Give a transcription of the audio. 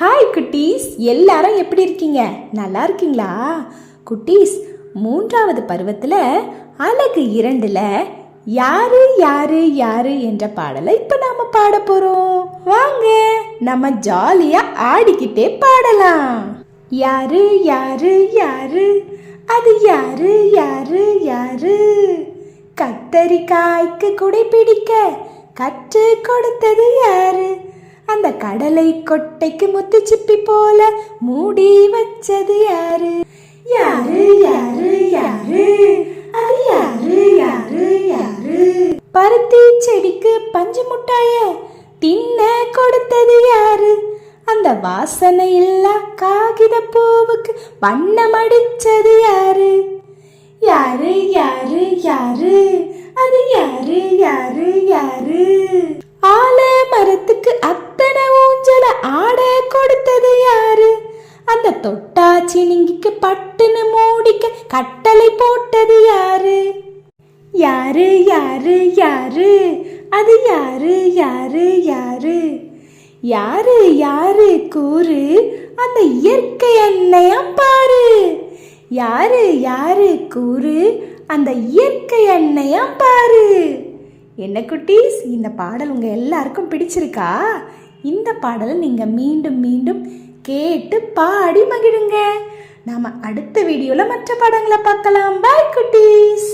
Hi குட்டீஸ். எல்லாரும் எப்படி இருக்கீங்க? நல்லா இருக்கீங்களா? குட்டீஸ் மூன்றாவது பருவத்தில் அழகு இரண்டில் யாரு யாரு யாரு என்ற பாடலை இப்போ நாம் பாட போகிறோம் வாங்க நம்ம ஜாலியாக ஆடிக்கிட்டே பாடலாம். யாரு யாரு யாரு? அது யாரு யாரு யாரு? கத்தரிக்காய்க்கு குடை பிடிக்க கற்று கொடுத்தது யாரு? அந்த கடலை கொட்டைக்கு முத்து சிப்பி போல மூடி வச்சது யாரு? யாரு யாரு யாரு? அது யாரு யாரு யாரு? பருத்தி செடிக்கு பஞ்சு முட்டாய தின்ன கொடுத்தது யாரு? அந்த வாசனை இல்லா காகித பூவுக்கு வண்ணம் அடிச்சது யாரு? யாரு யாரு யாரு? அது யாரு யாரு யாரு? அந்த தொட்டாச்சி நீங்கிக்கு பட்டுன்னு மூடிக்க கட்டளை போட்டது யாரு? யாரு யாரு யாரு? அது யாரு யாரு யாரு? யாரு யாரு கூறு? அந்த இயற்கை அன்னையம் பாரு. யாரு யாரு கூறு? அந்த இயற்கை அன்னையம் பாரு. என்ன குட்டீஸ் இந்த பாடல் உங்க எல்லாருக்கும் பிடிச்சிருக்கா? இந்த பாடலை நீங்க மீண்டும் மீண்டும் கேட்டு பாடி மகிழுங்க. நாம அடுத்த வீடியோல மற்ற படங்களை பார்க்கலாம். பாய் குட்டீஸ்.